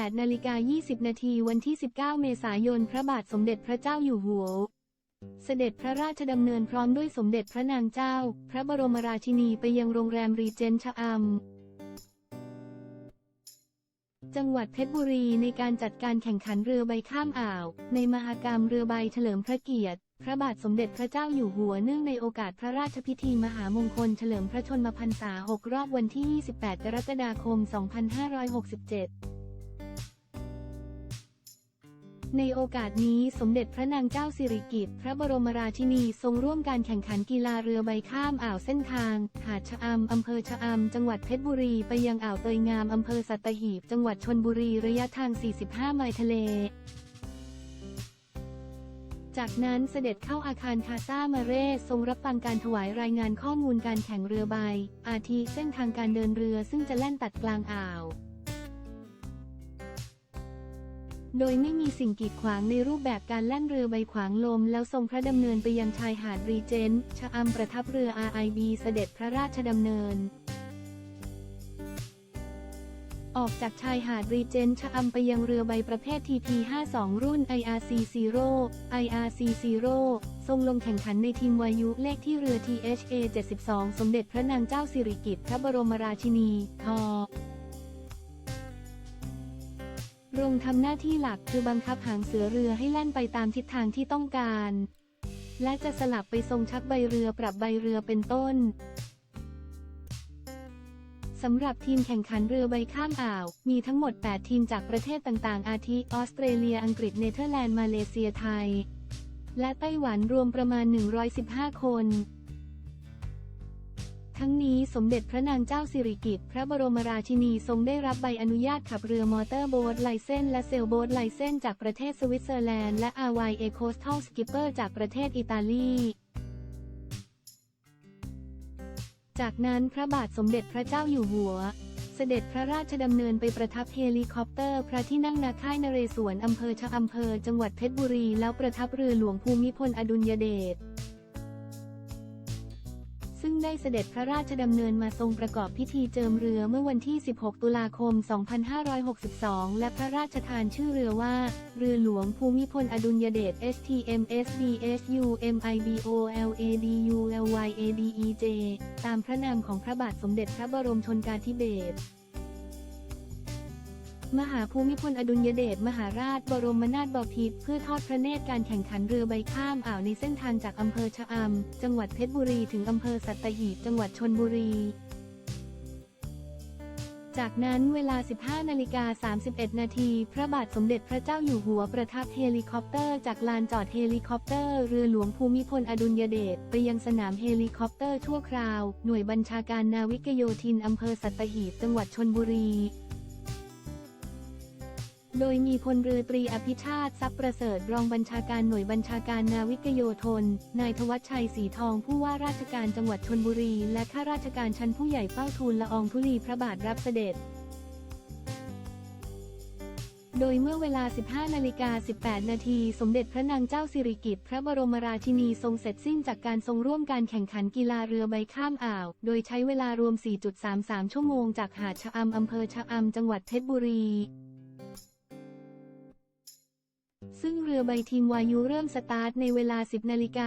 8นาฬิกา20 นาทีวันที่ 19 เมษายน พระบาทสมเด็จพระเจ้าอยู่หัว เสด็จพระราชดำเนินพร้อมด้วยสมเด็จพระนางเจ้า พระบรมราชินีไปยังโรงแรมรีเจนชะอำ จังหวัดเพชรบุรีในการจัดการแข่งขันเรือใบข้ามอ่าว ในมหกรรมเรือใบเฉลิมพระเกียรติ พระบาทสมเด็จพระเจ้าอยู่หัวเนื่องในโอกาสพระราชพิธีมหามงคลเฉลิมพระชนมพรรษา 6 รอบวันที่ 28 กรกฎาคม 2567 ในโอกาสนี้สมเด็จพระนางเจ้าสิริกิติ์พระบรมราชินีทรงร่วมการแข่งขันกีฬาเรือใบข้ามอ่าวเส้นทาง หาดชะอำอำเภอชะอำจังหวัดเพชรบุรีไปยังอ่าวเตยงามอำเภอสัตหีบ จังหวัดชนบุรีระยะทาง 45 ไมล์ทะเล จากนั้นเสด็จเข้าอาคารคาซามาเร่ทรงรับฟังการถวายรายงานข้อมูลการแข่งเรือใบ อาทิเส้นทางการเดินเรือซึ่งจะแล่นตัดกลางอ่าว โดยไม่มีสิ่งกีดขวางในรูปแบบการแล่นเรือใบขวางลม แล้วทรงพระดำเนินไปยังชายหาดรีเจนต์ชะอำประทับเรือ RIB เสด็จพระราชดำเนิน ออกจากชายหาดรีเจนต์ชะอำไปยังเรือใบประเภท TP 52รุ่น IRC 0 IRC 0ทรงลงแข่งขันในทีมวายุเลขที่เรือ THA 72 สมเด็จพระนางเจ้าสิริกิติ์พระบรมราชินีทอ งทำหน้าที่หลักคือบังคับหางเสือเรือให้แล่นไปตามทิศทางที่ต้องการ และจะสลับไปทรงชักใบเรือปรับใบเรือเป็นต้นสำหรับทีมแข่งขันเรือใบข้ามอ่าว มีทั้งหมด 8 ทีมจากประเทศต่างๆ อาทิ ออสเตรเลีย อังกฤษ เนเธอร์แลนด์ มาเลเซีย ไทย และไต้หวันรวมประมาณ 115 คน ทั้งนี้สมเด็จพระนางเจ้าสิริกิติ์พระบรมราชินีทรงได้รับใบอนุญาตขับเรือมอเตอร์โบ๊ทไลเซนและเซลโบ๊ทไลเซนจากประเทศสวิตเซอร์แลนด์และ RYA Coastal Skipper จากประเทศอิตาลีจากนั้นพระบาทสมเด็จพระเจ้าอยู่หัว เสด็จพระราชดำเนินไปประทับเฮลิคอปเตอร์ พระที่นั่งนาค่ายนเรศวรอำเภอชะอำเภอ จังหวัดเพชรบุรีแล้วประทับเรือหลวงภูมิพลอดุลยเดช ได้เสด็จพระราชดำเนินมาทรงประกอบพิธีเจิมเรือเมื่อวันที่ 16 ตุลาคม 2562 และพระราชทานชื่อเรือว่า เรือหลวงภูมิพลอดุลยเดช STMSBSUMIBOLADULYADEJ ตามพระนามของพระบาทสมเด็จพระบรมชนกาธิเบศร มหาภูมิพลอดุลยเดชมหาราชบรมนาถบพิตรเพื่อทอดพระเนตรการแข่งขันเรือใบข้ามอ่าวในเส้นทางจากอำเภอชะอำจังหวัดเพชรบุรีถึงอำเภอสัตหีบจังหวัดชนบุรี จากนั้นเวลา 15นาฬิกา31 นาทีพระบาทสมเด็จพระเจ้าอยู่หัวประทับเฮลิคอปเตอร์จากลานจอดเฮลิคอปเตอร์เรือหลวงภูมิพลอดุลยเดชไปยังสนามเฮลิคอปเตอร์ชั่วคราว หน่วยบัญชาการนาวิกโยธินอำเภอสัตหีบจังหวัดชนบุรี โดยมีพลเรือตรีอภิชาติทรัพย์ประเสริฐรองบัญชาการหน่วยบัญชาการนาวิกโยธน นายทวัชชัยสีทองผู้ว่าราชการจังหวัดชนบุรี และข้าราชการชั้นผู้ใหญ่เฝ้าทูลละอองธุลีพระบาทรับเสด็จ โดยเมื่อเวลา 15นาฬิกา18 นาทีสมเด็จพระนางเจ้าสิริกิติ์พระบรมราชินีทรงเสร็จสิ้นจากการทรงร่วมการแข่งขันกีฬาเรือใบข้ามอ่าว โดยใช้เวลารวม 4.33 ชั่วโมงจากหาดชะอำอำเภอชะอำจังหวัดเพชรบุรี ซึ่งเรือใบทีมวายุเริ่มสตาร์ทในเวลา 10นาฬิกา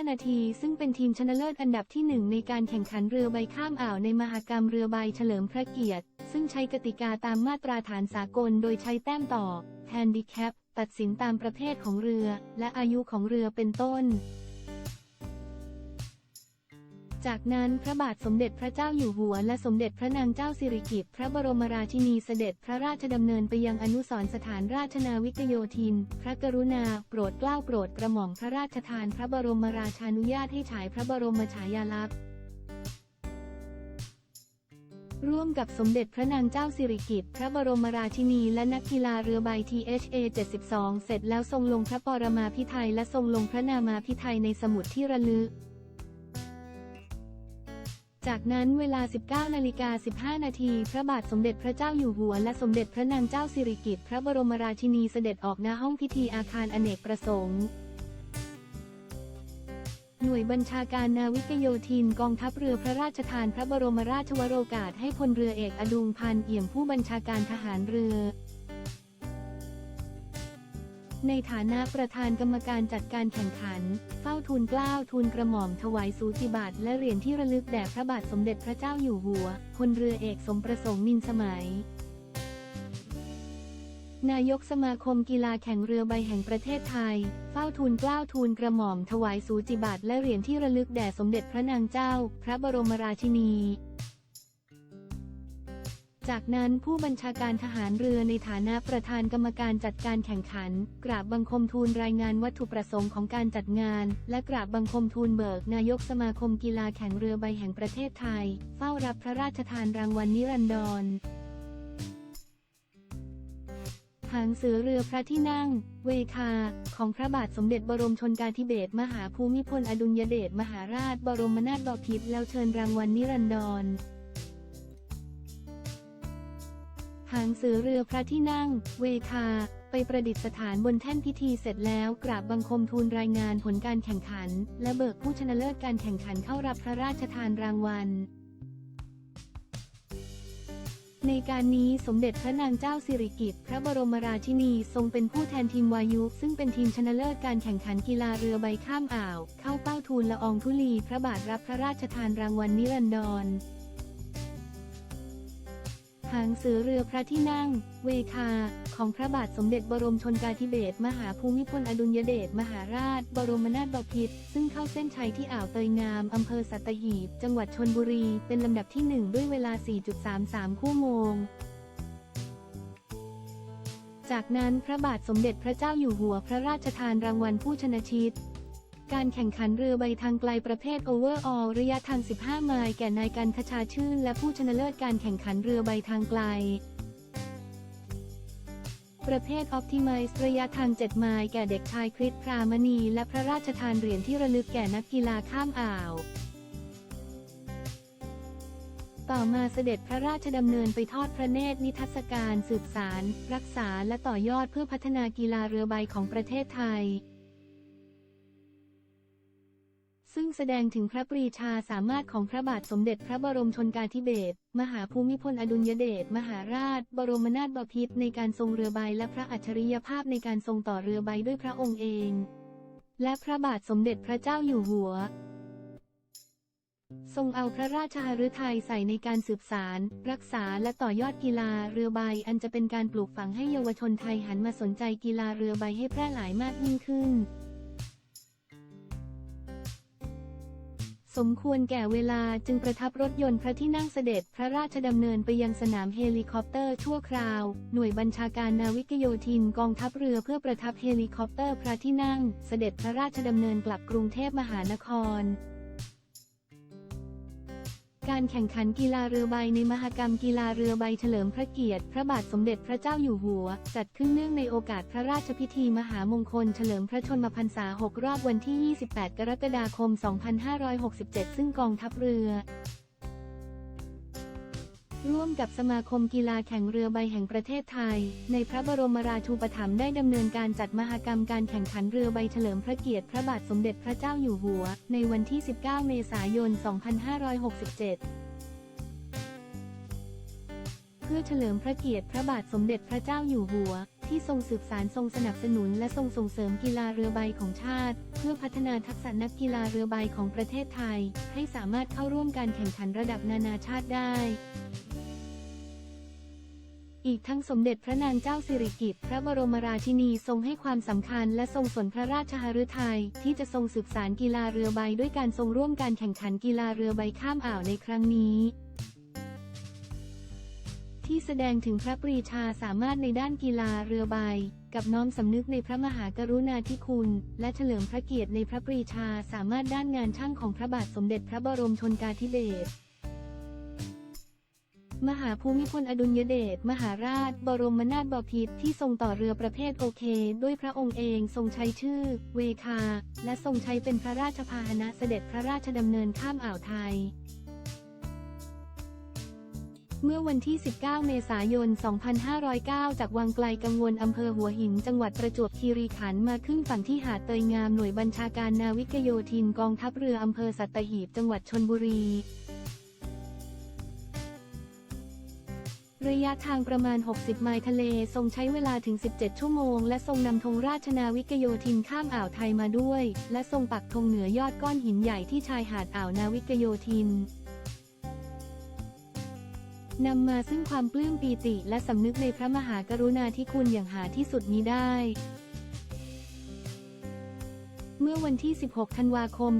45 นาที ซึ่งเป็นทีมชนะเลิศอันดับที่ 1 ในการแข่งขันเรือใบข้ามอ่าวในมหกรรมเรือใบเฉลิมพระเกียรติ ซึ่งใช้กติกาตามมาตราฐานสากลโดยใช้แต้มต่อแฮนดิแคปตัดสินตามประเภทของเรือ และอายุของเรือเป็นต้น จากนั้นพระบาทสมเด็จพระเจ้าอยู่หัว และสมเด็จพระนางเจ้าสิริกิติ์พระบรมราชินีเสด็จพระราชดำเนินไปยังอนุสรสถานราชนาวิกโยธิน พระกรุณา โปรดเกล้าโปรดกระหม่อมพระราชทาน พระบรมราชานุญาตให้ฉายพระบรมฉายาลักษณ์ร่วมกับสมเด็จพระนางเจ้าสิริกิติ์ พระบรมราชินีและนักกีฬาเรือใบ THA 72 เสร็จแล้วทรงลงพระปรมาภิไธยและทรงลงพระนามาภิไธยในสมุดที่ระลึก จากนั้นเวลา 19นาฬิกา15 นาที พระบาทสมเด็จพระเจ้าอยู่หัว และสมเด็จพระนางเจ้าสิริกิติ์พระบรมราชินีเสด็จออกณห้องพิธีอาคารอเนกประสงค์ หน่วยบัญชาการนาวิกโยธินกองทัพเรือพระราชทานพระบรมราชวโรกาสให้พลเรือเอกอดุงพันธ์เอี่ยมผู้บัญชาการทหารเรือ ในฐานะประธานกรรมการจัดการแข่งขัน เฝ้าทูลเกล้าทูลกระหม่อมถวายสูติบัตรและเหรียญที่ระลึกแด่พระบาทสมเด็จพระเจ้าอยู่หัว พลเรือเอกสมประสงค์นินสมัย นายกสมาคมกีฬาแข่งเรือใบแห่งประเทศไทย เฝ้าทูลเกล้าทูลกระหม่อมถวายสูจิบัตรและเหรียญที่ระลึกแด่สมเด็จพระนางเจ้า พระบรมราชินี จากนั้นผู้บัญชาการทหารเรือในฐานะประธานกรรมการจัดการแข่งขัน กราบบังคมทูลรายงานวัตถุประสงค์ของการจัดงาน และกราบบังคมทูลเบิก นายกสมาคมกีฬาแข่งเรือใบแห่งประเทศไทย เฝ้ารับพระราชทานรางวัลนิรันดรหางเสือเรือพระที่นั่ง เวคา ของพระบาทสมเด็จบรมชนกาธิเบศรมหาภูมิพลอดุลยเดชมหาราชบรมนาถบพิตรแล้วเชิญรางวัลนิรันดร หางเสือเรือพระที่นั่ง เวคา ไปประดิษฐานบนแท่นพิธีเสร็จแล้ว กราบบังคมทูลรายงานผลการแข่งขัน และเบิกผู้ชนะเลิศการแข่งขันเข้ารับพระราชทานรางวัลในการนี้สมเด็จพระนางเจ้าสิริกิติ์พระบรมราชินีทรงเป็นผู้แทนทีมวายุ ซึ่งเป็นทีมชนะเลิศการแข่งขันกีฬาเรือใบข้ามอ่าว เข้าเป้าทูลละอองธุลีพระบาทรับพระราชทานรางวัลนิรันดร หางเสือเรือพระที่นั่ง เวคา ของพระบาทสมเด็จบรมชนกาธิเบศรมหาภูมิพลอดุลยเดชมหาราช บรมนาถบพิตรซึ่งเข้าเส้นชัยที่อ่าวเตยงาม อำเภอสัตหีบ จังหวัดชนบุรี เป็นลำดับที่ 1 ด้วยเวลา 4.33คู่โมงจากนั้นพระบาทสมเด็จพระเจ้าอยู่หัวพระราชทานรางวัลผู้ชนะชิต การแข่งขันเรือใบทางไกลประเภทโอเวอร์ออลระยะทาง 15 ไมล์แก่นายกันคชาชื่น และผู้ชนะเลิศการแข่งขันเรือใบทางไกล ประเภทออ t ติม z e ระยะทาง 7 ไมล์แก่เด็กชายคริสพรามณี และพระราชทานเหรียญที่ระลึกแก่นักกีฬาข้ามอ่าว ต่อมาเสด็จพระราชดำเนินไปทอดพระเนตรนิทรรศการสืบสาร รักษาและต่อยอดเพื่อพัฒนากีฬาเรือใบของประเทศไทย ซึ่งแสดงถึงพระปรีชาสามารถของพระบาทสมเด็จพระบรมชนกาธิเบศรมหาภูมิพลอดุลยเดชมหาราช บรมนาถบพิตรในการทรงเรือใบและพระอัจฉริยภาพในการทรงต่อเรือใบด้วยพระองค์เอง และพระบาทสมเด็จพระเจ้าอยู่หัว ทรงเอาพระราชหฤทัยใส่ในการสืบสาร รักษาและต่อยอดกีฬาเรือใบอันจะเป็นการปลูกฝังให้เยาวชนไทยหันมาสนใจกีฬาเรือใบให้แพร่หลายมากยิ่งขึ้น สมควรแก่เวลาจึงประทับรถยนต์พระที่นั่งเสด็จพระราชดำเนินไปยังสนามเฮลิคอปเตอร์ชั่วคราว หน่วยบัญชาการนาวิกโยธินกองทัพเรือเพื่อประทับเฮลิคอปเตอร์พระที่นั่ง เสด็จพระราชดำเนินกลับกรุงเทพมหานคร การแข่งขันกีฬาเรือใบในมหกรรมกีฬาเรือใบเฉลิมพระเกียรติ พระบาทสมเด็จพระเจ้าอยู่หัว จัดขึ้นเนื่องในโอกาสพระราชพิธีมหามงคลเฉลิมพระชนมพรรษา 6 รอบวันที่ 28 กรกฎาคม 2567 ซึ่งกองทัพเรือ ร่วมกับสมาคมกีฬาแข่งเรือใบแห่งประเทศไทย ในพระบรมราชูปถัมภ์ได้ดำเนินการจัดมหกรรมการแข่งขันเรือใบเฉลิมพระเกียรติพระบาทสมเด็จพระเจ้าอยู่หัว ในวันที่ 19 เมษายน 2567เพื่อเฉลิมพระเกียรติพระบาทสมเด็จพระเจ้าอยู่หัว ที่ทรงสืบสารทรงสนับสนุนและทรงส่งเสริมกีฬาเรือใบของชาติ เพื่อพัฒนาทักษะนักกีฬาเรือใบของประเทศไทย ให้สามารถเข้าร่วมการแข่งขันระดับนานาชาติได้ อีกทั้งสมเด็จพระนางเจ้าสิริกิติ์พระบรมราชินีทรงให้ความสำคัญและทรงสนพระราชหฤทัยที่จะทรงสืบสารกีฬาเรือใบด้วยการทรงร่วมการแข่งขันกีฬาเรือใบข้ามอ่าวในครั้งนี้ ที่แสดงถึงพระปรีชาสามารถในด้านกีฬาเรือใบ กับน้อมสำนึกในพระมหากรุณาธิคุณ และเฉลิมพระเกียรติในพระปรีชาสามารถด้านงานช่างของพระบาทสมเด็จพระบรมชนกาธิเบศร มหาภูมิพลอดุลยเดชมหาราช บรมนาถบพิตรที่ทรงต่อเรือประเภทโอเค ด้วยพระองค์เองทรงใช้ชื่อ เวคา และทรงใช้เป็นพระราชพาหนะเสด็จพระราชดำเนินข้ามอ่าวไทย เมื่อวันที่ 19 เมษายน 2509 จากวังไกลกังวลอำเภอหัวหิน จังหวัดประจวบคีรีขันธ์มาขึ้นฝั่งที่หาดเตยงามหน่วยบัญชาการนาวิกโยธินกองทัพเรืออำเภอสัตหีบจังหวัดชนบุรี ระยะทางประมาณ 60 ไมล์ทะเล ทรงใช้เวลาถึง 17 ชั่วโมง และทรงนำธงราชนาวิกโยธินข้ามอ่าวไทยมาด้วย และทรงปักธงเหนือยอดก้อนหินใหญ่ที่ชายหาดอ่าวนาวิกโยธินนำมาซึ่งความปลื้มปีติและสำนึกในพระมหากรุณาธิคุณอย่างหาที่สุดมิได้ เมื่อวันที่ 16 ธันวาคม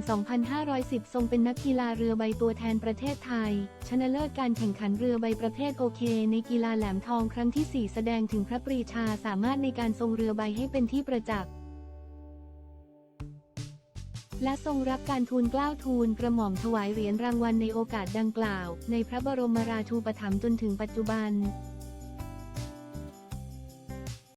2510 ทรงเป็นนักกีฬาเรือใบตัวแทนประเทศไทย ชนะเลิศการแข่งขันเรือใบประเภทโอเค ในกีฬาแหลมทองครั้งที่ 4 แสดงถึงพระปรีชาสามารถในการทรงเรือใบให้เป็นที่ประจักษ์และทรงรับการทูลเกล้าทูลกระหม่อมถวายเหรียญรางวัลในโอกาสดังกล่าว ในพระบรมราชูปถัมภ์จนถึงปัจจุบัน